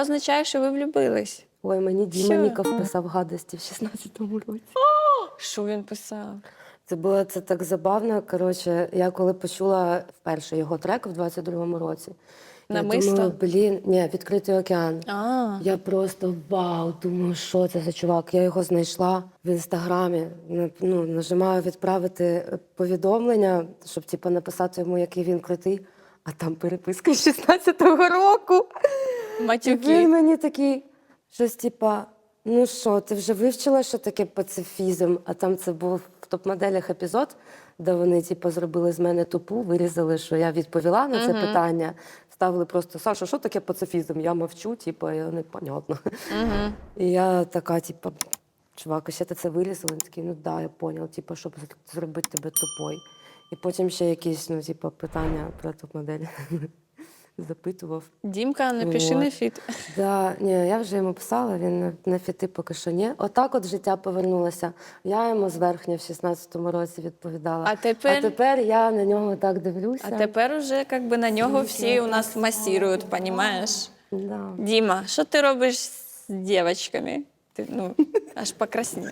означає, що ви влюбились. Ой, мені Діма Що? Ніков писав гадості в 16-му році. Що він писав? Це було це так забавно. Коротше, я коли почула вперше його трек в 22-му році, я Намисто? думаю, блін, ні, відкритий океан. А, Я просто вау, думаю, що це за чувак. Я його знайшла в інстаграмі. На- Ну, нажимаю відправити повідомлення, щоб типу, написати йому, який він крутий. А там переписка з 16-го року. І він мені такий, щось типа, ну що, ти вже вивчила, що таке пацифізм? А там це був в топ-моделях епізод, де вони типу, зробили з мене тупу, вирізали, що я відповіла на це Мгм. питання. Ставили просто Саша, що таке пацифізм? Я мовчу, типу, і вони понятно. Угу. І я така, типу, чувак, а ще ти це вирізали? Він такий, ну да, я поняв, типу, щоб зробити тебе тупой. І потім ще якісь, ну, типу, питання про топ-модель запитував. Дімка, напиши на фіт. Да, ні, я вже йому писала, він на, на фіти поки що ні. Отак от життя повернулося. Я йому зверхня в 16-му році відповідала. А тепер? а тепер я на нього так дивлюся. А тепер уже как би на нього всі у нас масірують, понімаєш? Да. Діма, що ти робиш з дівчатками? Ти ну аж покраснів.